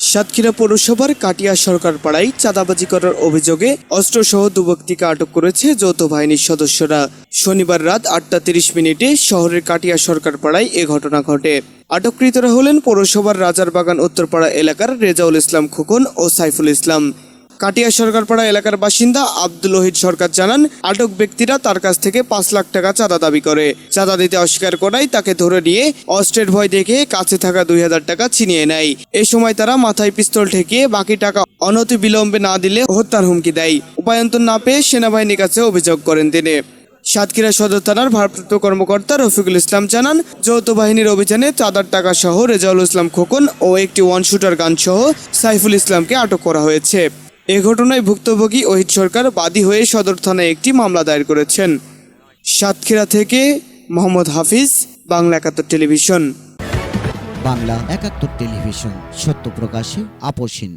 সাতক্ষীরা পৌরসভার কাটিয়া সরকার পাড়ায় চাঁদাবাজি করার অভিযোগে অস্ত্রসহ দুবক্তিকে আটক করেছে যৌথ বাহিনীর সদস্যরা। শনিবার রাত আটটা তিরিশ মিনিটে শহরের কাটিয়া সরকার পাড়ায় এ ঘটনা ঘটে। আটককৃতরা হলেন পৌরসভার রাজারবাগান উত্তরপাড়া এলাকার রেজাউল ইসলাম খোকন ও সাইফুল ইসলাম। কাটিয়া সরকারপাড়া এলাকার বাসিন্দা আব্দুল ওহিদ সরকার জানান, আটক ব্যক্তিরা তার কাছ থেকে পাঁচ লাখ টাকা চাঁদা দাবি করে। চাঁদা দিতে অস্বীকার করায় তাকে ধরে নিয়ে অস্ত্রের ভয় দেখে কাছে থাকা দুই হাজার টাকা ছিনিয়ে নেয়। এ সময় তারা মাথায় পিস্তল ঠেকিয়ে বাকি টাকা অনতি বিলম্বে না দিলে হত্যার হুমকি দেয়। উপায়ন্তর না পেয়ে সেনাবাহিনীর কাছে অভিযোগ করেন তিনি। সাতক্ষীরা সদর থানার ভারপ্রাপ্ত কর্মকর্তা রফিকুল ইসলাম জানান, যৌথ বাহিনীর অভিযানে চাঁদার টাকা সহ রেজাউল ইসলাম খোকন ও একটি ওয়ান শুটার গান সহ সাইফুল ইসলামকে আটক করা হয়েছে। এ ঘটনায় ভুক্তভোগী অহিত সরকার বাদী হয়ে সদর থানায় একটি মামলা দায়ের করেছেন। সাতক্ষীরা থেকে মোহাম্মদ হাফিজ, বাংলা একাত্তর টেলিভিশন। বাংলা একাত্তর টেলিভিশন, সত্য প্রকাশে আপোষহীন